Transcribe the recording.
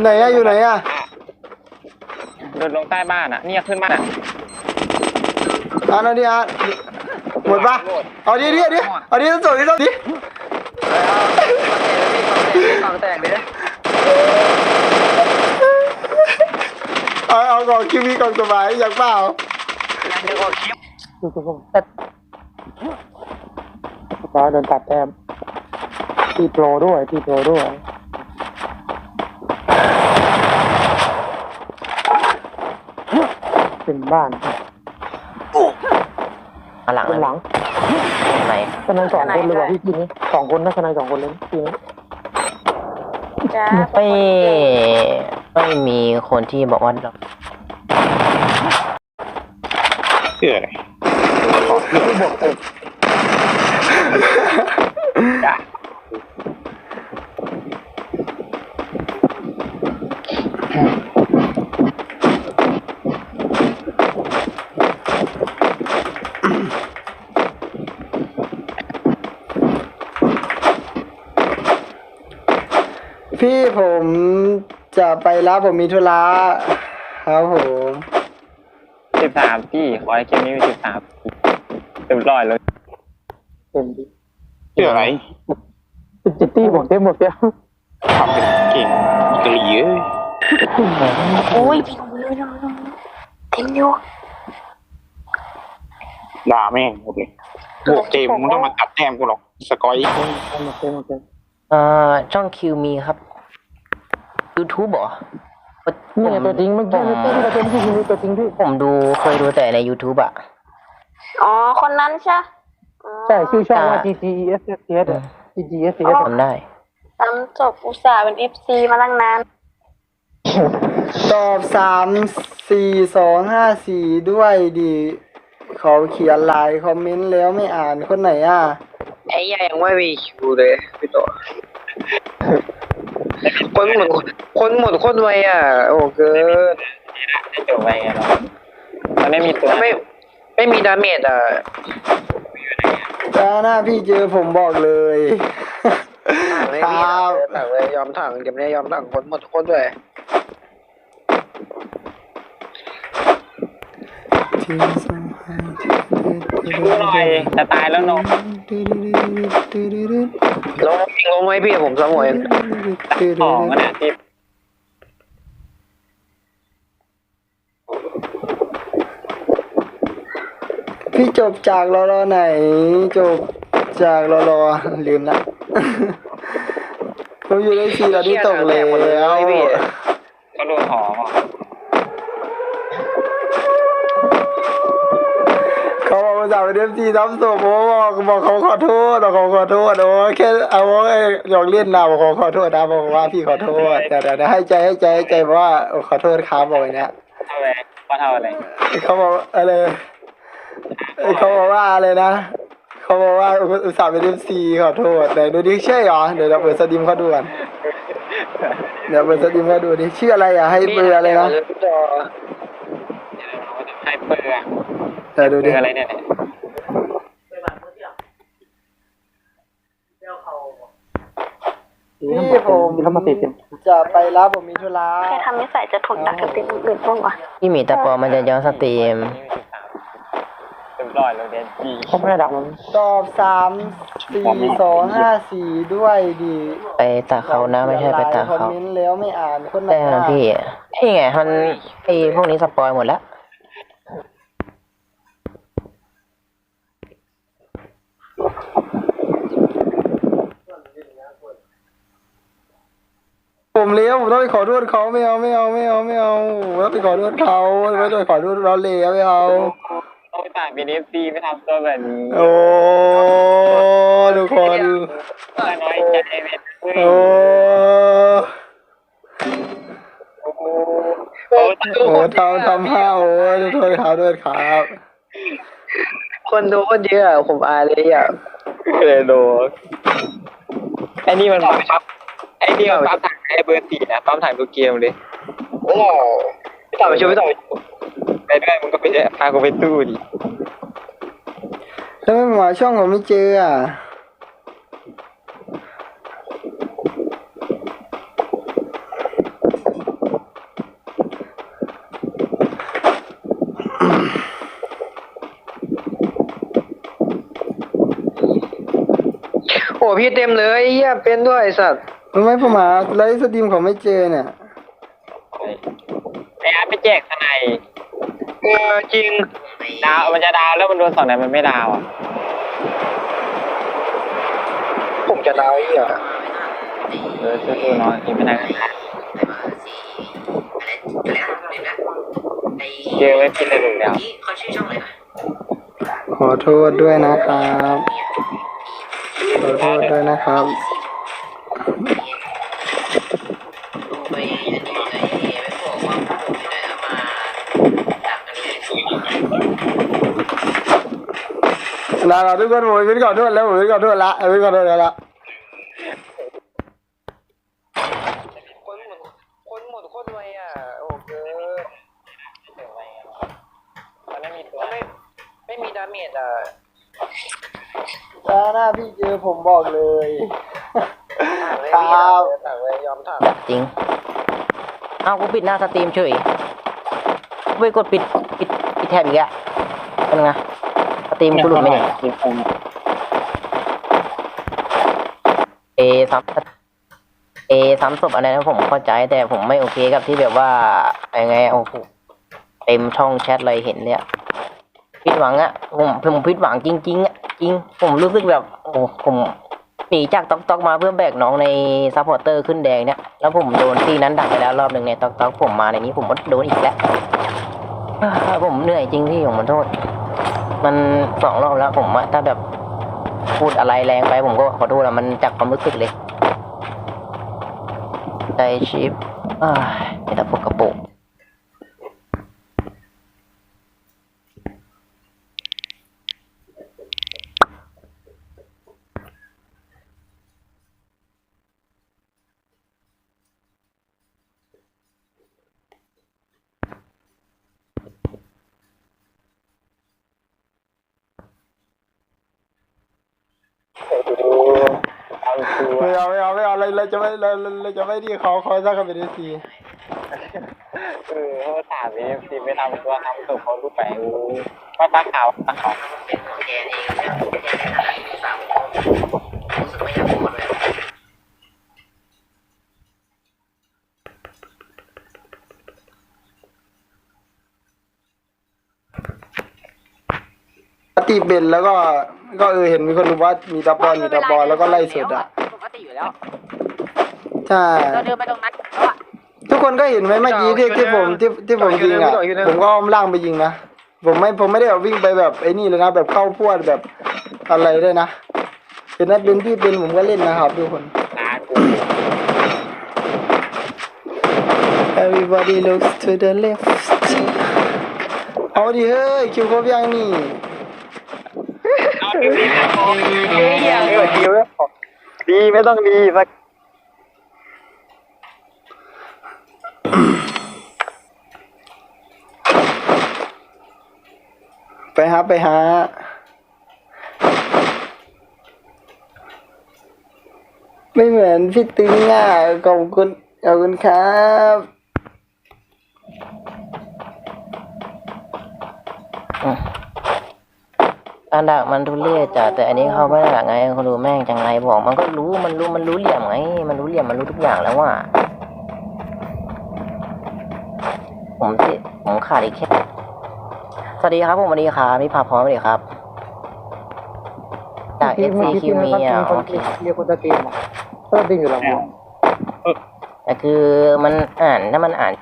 ไหนอะอยู่ไหนอะโดดลงใต้บ้านอะเนี่ยขึ้นบ้านอะอ่านเอาดิอ่านหมดปะเอาดิดิดิเอาดิต้องส่งดิต้องดิกองแตกเลยเอาเอากล่องคิวมีกล่องสบายอยากเปล่ายังจะกดคลิปดูดูดูแต่ฟ้าโดนตัดแต้มตีโปรด้วยตีโปรด้วย เป็นบ้านมาหลังเป็นหลังไหนทนายสองคนเลยว่ะพี่ทีนี้สองคนนะทนายสองคนเลยทีนี้จ้าไม่ไม่มีคนที่บอกว่าเราเชื่ออะไรที่บวกเต็ม พี่ผมจะไปรับผมมีธุระครับผมสิบสามพี่ขอให้เกมนี้มีสิบสามเต็มร้อยเลยเต็มที่เชื่ออะไรสิบเจ็ดตีบวกเต็มบวกเต็มทำเป็นเก่งกะหรี่เอ้ยโอ้ยพี่หนูเลยน้องเต็มอยู่ด่าแม่งหมดเลยโบกเกมมึงต้องมาตัดแต้มกูหรอกสกอยเต็มหมดเต็มหมดเต็มเอ่อช่องคิวมีครับ YouTube เหรอนี่ไงตัวจริงเมื่อกี้นี่ตัวจริงที่คือตัวจริงที่ผมดูเคยดูแต่ใน YouTube อะอ๋อ คนนั้นใช่อ๋อใช่ชื่อช่องว่า G G E S S S G G S S จำได้ตามจบอุตส่าห์เป็นเอฟซีมาตั้งนาน ตอบสามสี่สองห้าสี่ด้วยดิเขาเขียนไลน์คอมเมนต์แล้วไม่อ่านคนไหนอะ ไอ้ยยังไม่มีคิวเลยพี่ต่อ คนหมดคนหมดคนไวอะ โอ้เกินให้จบไปไงเรามันไม่มีตัวไม่ไม่มีดาเมจอะถ้าหน้าพี่เจอผมบอกเลยถังไม่คมีรับถังเลยยอมถังเดี๋ยวนี้ยอมถังคนหมดคนด้ว ยดูหน่อยจะตายแล้วน้องลงลงไว้พี่ผมสมวยของมันอะที่พี่จบจากรอรอไหน จบจากรอรอลืมละผมอยู่ในสี่ตอนนี้ตกแล้วพี่เขาโดนหอม อะเขาบอกว่าจะไปเดฟซีซ้ำศพผมบอกบอกเขาขอโทษบอกเขาขอโทษโอ้แค่เอาไอ้หยอกเล่นนะบอกเขาขอโทษนะบอกว่าพี่ขอโทษแต่เดี๋ยนะให้ใจให้ใจให้ใจว่าโอ้ขอโทษครับบอกอย่างเนี้ยเท่าไรว่าเท่าอะไรเขาบอกอะไรเขาบอกว่าอะไรนะเขาบอกว่าอุตส่าห์เป็นเดฟซีขอโทษไหนดูดิใช่หรอเดี๋ยวเราเปิดสตรีมเขาดูก่อนเดี๋ยวเปิดสตรีมเขาดูดิชื่ออะไรอะให้เบอร์อะไรนะไฮเปอร์เดี๋ยวดูเบดิออะไรเนี่ย พี่ผมแล้วมาติดเต็มจะไปรับผมมีธุระแค่ทำนิสัยจะถูกดักกับเต็มอื่นบ้างวะพี่หมีตะปอมันจะย้อนสตรีมเต็มร้อยเลยเดนจีเขาไม่ได้ดักมันตอบสามสี่สองห้าสี่ด้วยดิไปตากเขานะไม่ใช่ไปตากคอมเขาเมนต์แล้วไม่อ่านคนไหนแต่อะพี่นี่ไงมันไอพวกนี้สปอยหมดแล้ว ผมเลี้ยวผม ต้องไปขอโทษเขาไม่เอาไม่เอาไม่เอาไม่เอาผมต้องไปขอโทษเขาไม่ต้องไปขอโทษเราเลยไม่เอาต้องไปต่างเป็นเอฟซีไปทำตัวแบบนี้โอ้ทุกคนถ้าน้อยใจเว้ยโอ้โอ้โหโอ้ทำทำห้าโอ้ทุกคนครับด้วยครับ คนดูคนเยอะผมอายเลยอะเลยโดนไอ้นี่มันปั๊บไอ้นี่มันปั๊บถัง ไอเบอร์สี่นะปั๊มถ่ายตัวเกมเลยโอ้พี่ต่อไปช่วยพี่ต่อไปช่วไปด้วยมึงก็ไปพากูไปตู้ดิแล้วไม่มาช่องผมไม่เจออะโอ้พี่เต็มเลยเยี่ยเป็นด้วยสัตว์ ทำไมผมหาไลฟ์สตรีมเขาไม่เจอเนี่ย ไอ้อาร์ตไปแจกทนายเออจริง ดาวมันจะดาวแล้วมันโดนสองนัดมันไม่ดาวอะ ผมจะดาวไอ้เหี้ยเออสู้ๆน้องกินไม่ได้เจอไม่กินเลยหนึ่งเดียวขอโทษด้วยนะครับ ขอโทษด้วยนะครับ นะเราทุกคนผมเป็นขอโทษแล้วผมเป็นขอโทษละผมเป็นขอโทษแล้วละคนหมดคนหมดคตรไวอะโอ้เกินมันไม่มีไม่ไม่มีดาเมจอะถ้าหน้าพี่เจอผมบอกเลย ครับถามเลยยอมถามจริง เอากูปิดหน้าสตรีมเฉยไปกดปิดปิดปิดแท็บอีกอะเป็นไงสตรีมกูหลุดไหมเนี่ยกินคงเอซ้ำเอซ้ำศพอะไรนะผมเข้าใจแต่ผมไม่โอเคกับที่แบบว่ายังไงโอ้โหเต็มช่องแชทเลยเห็นเลยอะผิดหวังอะผมผมผิดหวังจริงๆอะจริง ผมรู้สึกแบบโอ้ผม หนีจากตอกตอกมาเพื่อแบกน้องในซัพพอร์เตอร์ขึ้นแดงเนี่ย แล้วผมโดนที่นั้นดักไปแล้วรอบหนึ่งในตอกตอกผมมาในนี้ผมก็โดนอีกแล้ว ผมเหนื่อยจริงพี่ผมขอโทษ มันสองรอบแล้วผมอะถ้าแบบพูดอะไรแรงไปผมก็ขอโทษอะมันจากความรู้สึกเลยใจชิปอ้ายมีแต่ปกกระปุก ไม่เอาไม่เอาไม่เอาเราเราจะไม่เราเราเราจะไม่ดีเขาเขาสร้างกันเป็นทีเออเขาถามนี่ทีไม่ทำตัวทำศพเขารูปแปลงว่าตาขาวตาขาวตีเบนแล้วก็ ก็เออเห็นมีคนรู้ว่ามีตะบอลมีตะบอลแล้วก็ไล่สุดอะปกติอยู่แล้วใช่เราเดินไปตรงนั้นแล้วอะทุกคนก็เห็นไหมเมื่อกี้ที่ที่ผมที่ที่ผมยิงอะผมก็อ้อมล่างไปยิงนะผมไม่ผมไม่ได้แบบวิ่งไปแบบไอ้นี่เลยนะแบบเข้าพวดแบบอะไรด้วยนะเห็นนะเป็นพี่เป็นผมก็เล่นนะครับทุกคนนากู Everybody looks to the left เอาดิเฮ้ยคิวครบยังนี่ ดีไม่พอดีไม่ต้องดีสักไปหาไปหาไม่เหมือนพี่ตึงอะขอบคุณขอบคุณครับการดักมันทุเรศจ้ะแต่อันนี้เขาไม่ได้ดักไงเขาดูแม่งจังไรบอก มันก็รู้มันรู้มันรู้เหลี่ยมไง มันรู้เหลี่ยมมันรู้ทุกอย่างแล้วว่าผมที่ผมขาดอีกแค่สวัสดีครับผมสวัสดีครับพี่พาพร้อมสวัสดีครับ จากที่เมื่อกี้ SCQ ที่มีมันอะมีคนโอเคเรียกคนตะเกียบอะก็ดิ้งอยู่แล้วแต่คือมันอ่านถ้ามันอ่าน